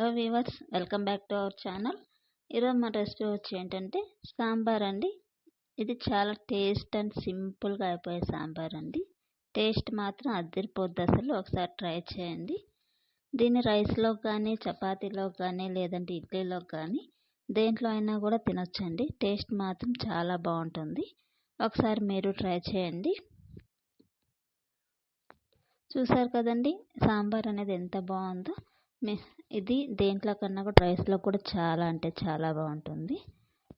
Hello weavers welcome back to our channel ఈరోజు మన recipe వచ్చి ఏంటంటే సాంబార్ అండి. ఇది చాలా టేస్ట్ అండ్ సింపుల్గా అయిపోయే సాంబార్ అండి. టేస్ట్ మాత్రం అద్దరిపోద్ది అసలు. ఒకసారి ట్రై చేయండి. దీన్ని రైస్లో కానీ చపాతీలో కానీ లేదంటే ఇడ్లీలో కానీ దేంట్లో అయినా కూడా తినొచ్చండి. టేస్ట్ మాత్రం చాలా బాగుంటుంది. ఒకసారి మీరు ట్రై చేయండి. చూసారు కదండి సాంబార్ అనేది ఎంత బాగుందో. ఇది దేంట్లో కన్నా కూడా రైస్లో కూడా చాలా అంటే చాలా బాగుంటుంది.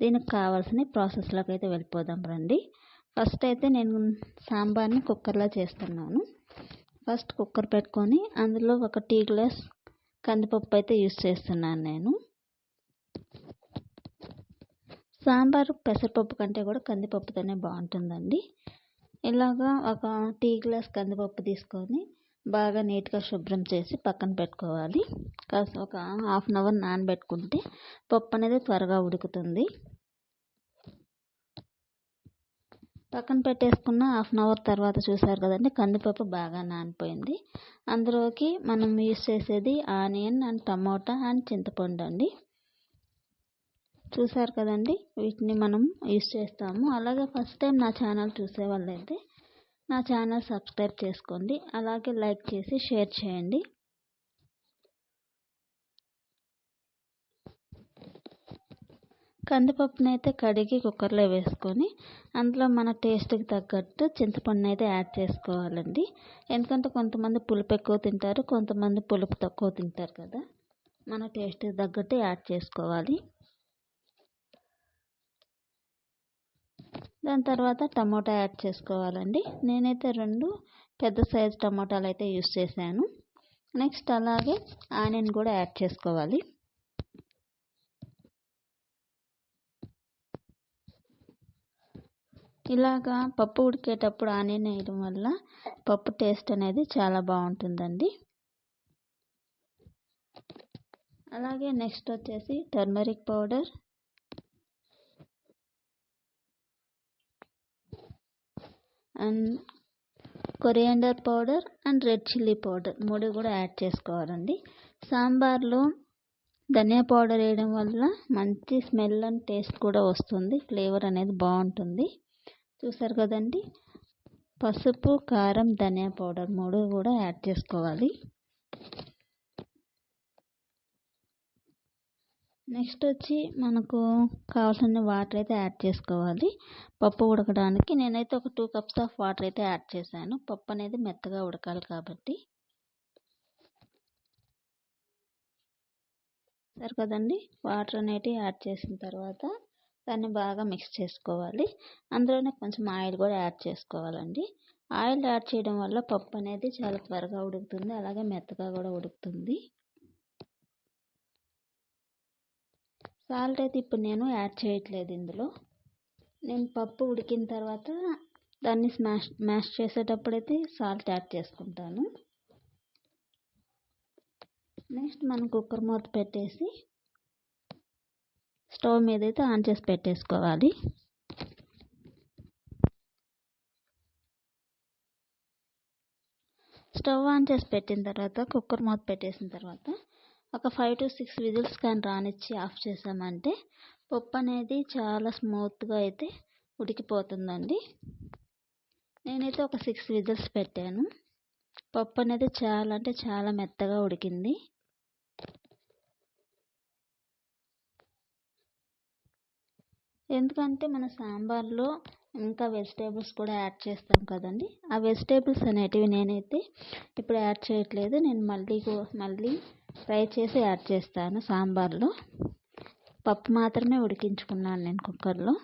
దీనికి కావాల్సిన ప్రాసెస్లోకి అయితే వెళ్ళిపోదాం రండి. ఫస్ట్ అయితే నేను సాంబార్ని కుక్కర్లో చేస్తున్నాను. ఫస్ట్ కుక్కర్ పెట్టుకొని అందులో ఒక టీ గ్లాస్ కందిపప్పు అయితే యూస్ చేస్తున్నాను నేను. సాంబార్ పెసరపప్పు కంటే కూడా కందిపప్పుతోనే బాగుంటుందండి. ఇలాగా ఒక టీ గ్లాస్ కందిపప్పు తీసుకొని బాగా నీట్గా శుభ్రం చేసి పక్కన పెట్టుకోవాలి. కాస్త ఒక హాఫ్ అన్ అవర్ నానబెట్టుకుంటే పప్పు అనేది త్వరగా ఉడుకుతుంది. పక్కన పెట్టేసుకున్న హాఫ్ అన్ అవర్ తర్వాత చూసారు కదండి కందిపప్పు బాగా నానిపోయింది. అందులోకి మనం యూస్ చేసేది ఆనియన్ అండ్ టమోటా అండ్ చింతపండు అండి. చూసారు కదండి వీటిని మనం యూస్ చేస్తాము. అలాగే ఫస్ట్ టైం నా ఛానల్ చూసే వాళ్ళైతే నా ఛానల్ సబ్స్క్రైబ్ చేసుకోండి. అలాగే లైక్ చేసి షేర్ చేయండి. కందిపప్పుని అయితే కడిగి కుక్కర్లో వేసుకొని అందులో మన టేస్ట్కి తగ్గట్టు చింతపండుని అయితే యాడ్ చేసుకోవాలండి. ఎందుకంటే కొంతమంది పులుపు ఎక్కువ తింటారు కొంతమంది పులుపు తక్కువ తింటారు కదా. మన టేస్ట్కి తగ్గట్టు యాడ్ చేసుకోవాలి. దాని తర్వాత టమోటా యాడ్ చేసుకోవాలండి. నేనైతే రెండు పెద్ద సైజు టమోటాలు అయితే యూస్ చేశాను. నెక్స్ట్ అలాగే ఆనియన్ కూడా యాడ్ చేసుకోవాలి. ఇలాగా పప్పు ఉడికేటప్పుడు ఆనియన్ వేయడం వల్ల పప్పు టేస్ట్ అనేది చాలా బాగుంటుందండి. అలాగే నెక్స్ట్ వచ్చేసి turmeric powder. And coriander powder and red chilli powder మూడు కూడా యాడ్ చేసుకోవాలండి. సాంబార్లో ధనియా పౌడర్ వేయడం వల్ల మంచి స్మెల్ అండ్ టేస్ట్ కూడా వస్తుంది. ఫ్లేవర్ అనేది బాగుంటుంది. చూసారు కదండి? పసుపు కారం ధనియా పౌడర్ మూడు కూడా యాడ్ చేసుకోవాలి. నెక్స్ట్ వచ్చి మనకు కావాల్సిన వాటర్ అయితే యాడ్ చేసుకోవాలి. పప్పు ఉడకడానికి నేనైతే ఒక టూ కప్స్ ఆఫ్ వాటర్ అయితే యాడ్ చేశాను. పప్పు అనేది మెత్తగా ఉడకాలి కాబట్టి. సరే కదండి. వాటర్ అనేటివి యాడ్ చేసిన తర్వాత దాన్ని బాగా మిక్స్ చేసుకోవాలి. అందులోనే కొంచెం ఆయిల్ కూడా యాడ్ చేసుకోవాలండి. ఆయిల్ యాడ్ చేయడం వల్ల పప్పు అనేది చాలా త్వరగా ఉడుకుతుంది. అలాగే మెత్తగా కూడా ఉడుకుతుంది. సాల్ట్ అయితే ఇప్పుడు నేను యాడ్ చేయట్లేదు ఇందులో. నేను పప్పు ఉడికిన తర్వాత దాన్ని స్మాష్ మ్యాష్ చేసేటప్పుడైతే సాల్ట్ యాడ్ చేసుకుంటాను. నెక్స్ట్ మనం కుక్కర్ మూత పెట్టేసి స్టవ్ మీద అయితే ఆన్ చేసి పెట్టేసుకోవాలి. స్టవ్ ఆన్ చేసి పెట్టిన తర్వాత కుక్కర్ మూత పెట్టేసిన తర్వాత ఒక ఫైవ్ టు సిక్స్ విజిల్స్ కానీ రానిచ్చి ఆఫ్ చేసామంటే పప్పు అనేది చాలా స్మూత్గా అయితే ఉడికిపోతుందండి. నేనైతే ఒక సిక్స్ విజిల్స్ పెట్టాను. పప్పు అనేది చాలా అంటే చాలా మెత్తగా ఉడికింది. ఎందుకంటే మన సాంబార్లో ఇంకా వెజిటేబుల్స్ కూడా యాడ్ చేస్తాం కదండి. ఆ వెజిటేబుల్స్ అనేటివి నేనైతే ఇప్పుడు యాడ్ చేయట్లేదు. నేను మళ్ళీ మళ్ళీ ఫ్రై చేసి యాడ్ చేస్తాను సాంబార్లో. పప్పు మాత్రమే ఉడికించుకున్నాను నేను కుక్కర్లో.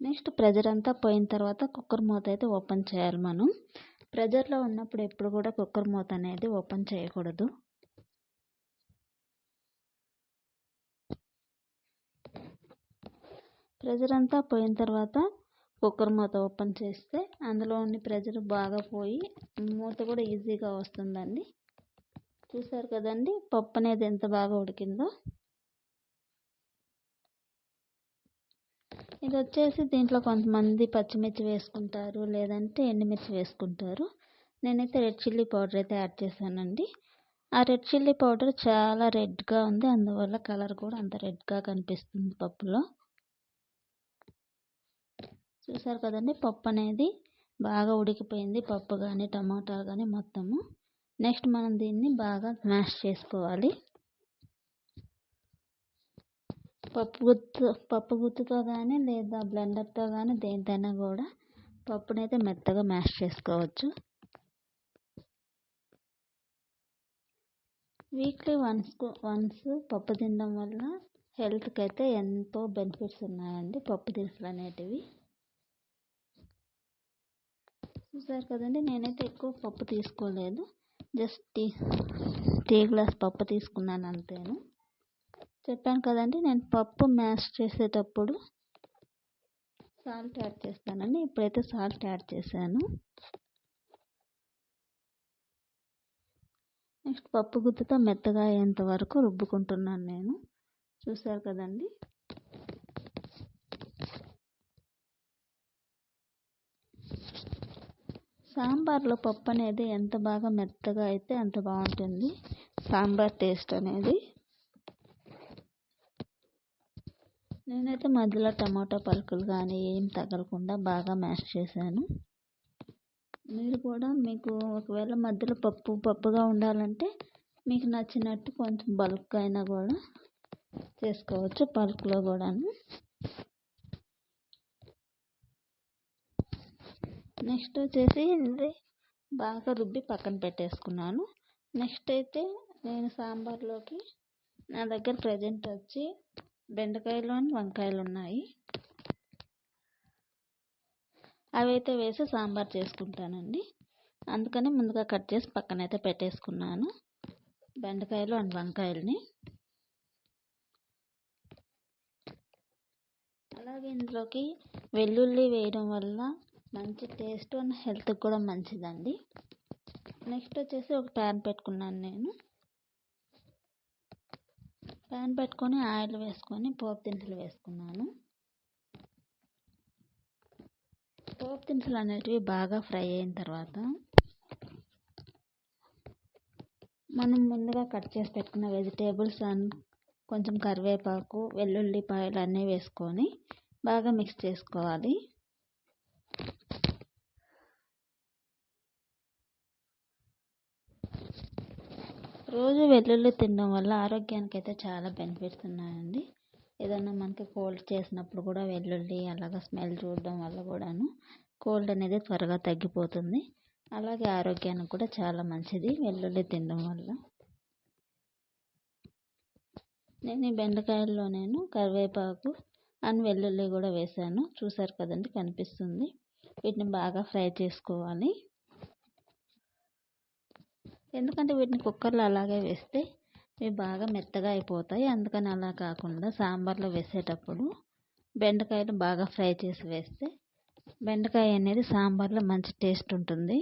నెక్స్ట్ ప్రెజర్ అంతా పోయిన తర్వాత కుక్కర్ మూత అయితే ఓపెన్ చేయాలి మనం. ప్రెజర్లో ఉన్నప్పుడు ఎప్పుడు కూడా కుక్కర్ మూత అనేది ఓపెన్ చేయకూడదు. ప్రెజర్ అంతా పోయిన తర్వాత కుక్కర్ మూత ఓపెన్ చేస్తే అందులో ఉన్న ప్రెజర్ బాగా పోయి మూత కూడా ఈజీగా వస్తుందండి. చూసారు కదండి పప్పు అనేది ఎంత బాగా ఉడికిందో. ఇది వచ్చేసి దీంట్లో కొంతమంది పచ్చిమిర్చి వేసుకుంటారు లేదంటే ఎండుమిర్చి వేసుకుంటారు. నేనైతే రెడ్ చిల్లీ పౌడర్ అయితే యాడ్ చేశానండి. ఆ రెడ్ చిల్లీ పౌడర్ చాలా రెడ్గా ఉంది అందువల్ల కలర్ కూడా అంత రెడ్గా కనిపిస్తుంది పప్పులో. చూసారు కదండి పప్పు అనేది బాగా ఉడికిపోయింది. పప్పు కానీ టమాటాలు కానీ మొత్తము. నెక్స్ట్ మనం దీన్ని బాగా స్మాష్ చేసుకోవాలి. పప్పు గుత్తు పప్పు గుత్తుతో కానీ లేదా బ్లెండర్తో కానీ దేనితోనైనా కూడా పప్పునైతే మెత్తగా మ్యాష్ చేసుకోవచ్చు. వీక్లీ వన్స్ వన్స్ పప్పు తినడం వల్ల హెల్త్కి అయితే ఎంతో బెనిఫిట్స్ ఉన్నాయండి పప్పు దినుసులు అనేటివి. చూసారు కదండి నేనైతే ఎక్కువ పప్పు తీసుకోలేదు. జస్ట్ టీ టీ గ్లాస్ పప్పు తీసుకున్నాను అంతేను. చెప్పాను కదండి నేను పప్పు మ్యాష్ చేసేటప్పుడు సాల్ట్ యాడ్ చేస్తానండి. ఇప్పుడైతే సాల్ట్ యాడ్ చేశాను. నెక్స్ట్ పప్పు గుత్తుతో మెత్తగా అయ్యేంత వరకు రుబ్బుకుంటున్నాను నేను. చూసారు కదండి? సాంబార్లో పప్పు అనేది ఎంత బాగా మెత్తగా అయితే అంత బాగుంటుంది. సాంబార్ టేస్ట్ అనేది. నేనైతే మధ్యలో టమాటో పలుకులు కానీ ఏం తగలకుండా బాగా మ్యాష్ చేశాను. మీరు కూడా మీకు ఒకవేళ మధ్యలో పప్పు పప్పుగా ఉండాలంటే మీకు నచ్చినట్టు కొంచెం బల్క్ అయినా కూడా చేసుకోవచ్చు పలుకులో కూడాను. నెక్స్ట్ వచ్చేసి ఇది బాగా రుబ్బి పక్కన పెట్టేసుకున్నాను. నెక్స్ట్ అయితే నేను సాంబార్లోకి నా దగ్గర ప్రజెంట్ వచ్చి బెండకాయలు వంకాయలు ఉన్నాయి. అవి అయితే వేసి సాంబార్ చేసుకుంటానండి. అందుకని ముందుగా కట్ చేసి పక్కన అయితే పెట్టేసుకున్నాను. బెండకాయలు అండ్ వంకాయలని. అలాగే ఇందులోకి వెల్లుల్లి వేయడం వల్ల మంచి టేస్ట్ అండ్ హెల్త్కి కూడా మంచిదండి. నెక్స్ట్ వచ్చేసి ఒక ప్యాన్ పెట్టుకున్నాను నేను. ప్యాన్ పెట్టుకొని ఆయిల్ వేసుకొని పోపు దినుసులు వేసుకున్నాను. పోపు దినుసులు అనేటివి బాగా ఫ్రై అయిన తర్వాత మనం ముందుగా కట్ చేసి పెట్టుకున్న వెజిటేబుల్స్ అండ్ కొంచెం కరివేపాకు వెల్లుల్లిపాయలు అన్నీ వేసుకొని బాగా మిక్స్ చేసుకోవాలి. రోజు వెల్లుల్లి తినడం వల్ల ఆరోగ్యానికి అయితే చాలా బెనిఫిట్స్ ఉన్నాయండి. ఏదన్నా మనకి కోల్డ్ చేసినప్పుడు కూడా వెల్లుల్లి అలాగా స్మెల్ చూడడం వల్ల కూడాను కోల్డ్ అనేది త్వరగా తగ్గిపోతుంది. అలాగే ఆరోగ్యానికి కూడా చాలా మంచిది వెల్లుల్లి తినడం వల్ల. నేను ఈ బెండకాయల్లో నేను కరివేపాకు అండ్ వెల్లుల్లి కూడా వేసాను. చూసారు కదండి కనిపిస్తుంది. వీటిని బాగా ఫ్రై చేసుకోవాలి. ఎందుకంటే వీటిని కుక్కర్లో అలాగే వేస్తే ఇవి బాగా మెత్తగా అయిపోతాయి. అందుకని అలా కాకుండా సాంబార్లో వేసేటప్పుడు బెండకాయలు బాగా ఫ్రై చేసి వేస్తే బెండకాయ అనేది సాంబార్లో మంచి టేస్ట్ ఉంటుంది.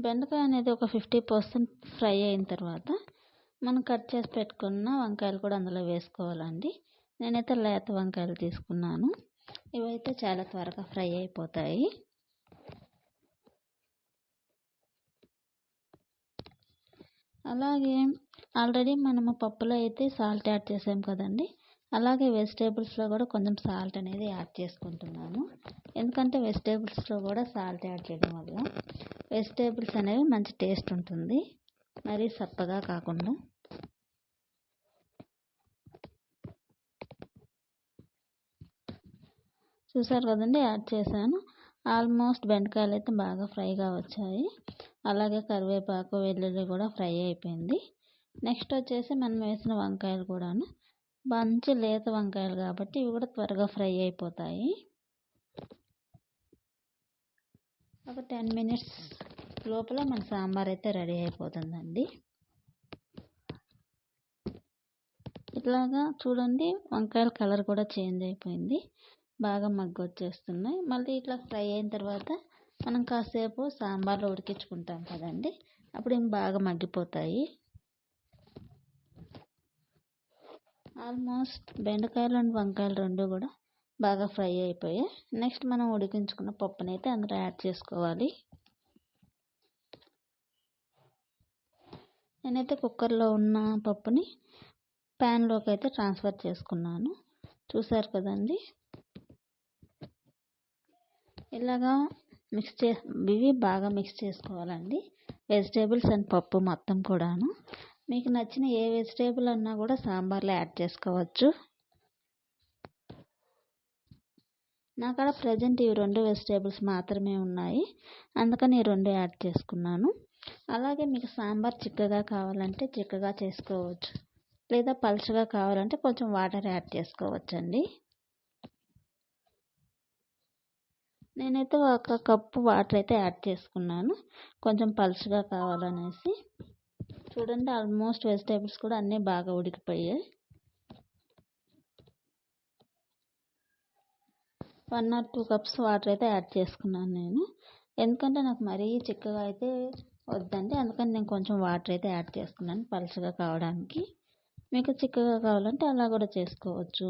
బెండకాయ అనేది ఒక ఫిఫ్టీ పర్సెంట్ ఫ్రై అయిన తర్వాత మనం కట్ చేసి పెట్టుకున్న వంకాయలు కూడా అందులో వేసుకోవాలండి. నేనైతే లేత వంకాయలు తీసుకున్నాను. ఇవైతే చాలా త్వరగా ఫ్రై అయిపోతాయి. అలాగే ఆల్రెడీ మనము పప్పులో అయితే సాల్ట్ యాడ్ చేసాం కదండి. అలాగే వెజిటేబుల్స్లో కూడా కొంచెం సాల్ట్ అనేది యాడ్ చేసుకుంటున్నాను. ఎందుకంటే వెజిటేబుల్స్లో కూడా సాల్ట్ యాడ్ చేయడం వల్ల వెజిటేబుల్స్ అనేవి మంచి టేస్ట్ ఉంటుంది. మరీ సప్పగా కాకుండా. చూసారు కదండి యాడ్ చేశాను. ఆల్మోస్ట్ బెండకాయలు అయితే బాగా ఫ్రైగా వచ్చాయి. అలాగే కరివేపాకు వెల్లుల్లి కూడా ఫ్రై అయిపోయింది. నెక్స్ట్ వచ్చేసి మనం వేసిన వంకాయలు కూడాను. మంచి లేత వంకాయలు కాబట్టి ఇవి కూడా త్వరగా ఫ్రై అయిపోతాయి. ఒక టెన్ మినిట్స్ లోపల మన సాంబార్ అయితే రెడీ అయిపోతుందండి. ఇట్లాగా చూడండి వంకాయల కలర్ కూడా చేంజ్ అయిపోయింది. బాగా మగ్గు వచ్చేస్తున్నాయి మళ్ళీ ఇట్లా ఫ్రై అయిన తర్వాత మనం కాసేపు సాంబార్లో ఉడికించుకుంటాం కదండి. అప్పుడు ఏం బాగా మగ్గిపోతాయి. ఆల్మోస్ట్ బెండకాయలు అండ్ వంకాయలు రెండు కూడా బాగా ఫ్రై అయిపోయాయి. నెక్స్ట్ మనం ఉడికించుకున్న పప్పుని అయితే అందులో యాడ్ చేసుకోవాలి. నేనైతే కుక్కర్లో ఉన్న పప్పుని ప్యాన్లోకి అయితే ట్రాన్స్ఫర్ చేసుకున్నాను. చూసారు కదండి? ఇలాగా మిక్స్ చే ఇవి బాగా మిక్స్ చేసుకోవాలండి. వెజిటేబుల్స్ అండ్ పప్పు మొత్తం కూడాను. మీకు నచ్చిన ఏ వెజిటేబుల్ అన్నా కూడా సాంబార్లో యాడ్ చేసుకోవచ్చు. నాకాడ ప్రజెంట్ ఇవి రెండు వెజిటేబుల్స్ మాత్రమే ఉన్నాయి. అందుకని ఈ రెండు యాడ్ చేసుకున్నాను. అలాగే మీకు సాంబార్ చిక్కగా కావాలంటే చిక్కగా చేసుకోవచ్చు. లేదా పలుచగా కావాలంటే కొంచెం వాటర్ యాడ్ చేసుకోవచ్చండి. నేనైతే ఒక కప్పు వాటర్ అయితే యాడ్ చేసుకున్నాను. కొంచెం పలుచగా కావాలనేసి. చూడండి ఆల్మోస్ట్ వెజిటేబుల్స్ కూడా అన్నీ బాగా ఉడికిపోయాయి. One or two cups water అయితే యాడ్ చేసుకున్నాను నేను. ఎందుకంటే నాకు మరీ చిక్కగా అయితే వద్దండి. అందుకని నేను కొంచెం వాటర్ అయితే యాడ్ చేసుకున్నాను పలుచగా కావడానికి. మీకు చిక్కగా కావాలంటే అలా కూడా చేసుకోవచ్చు.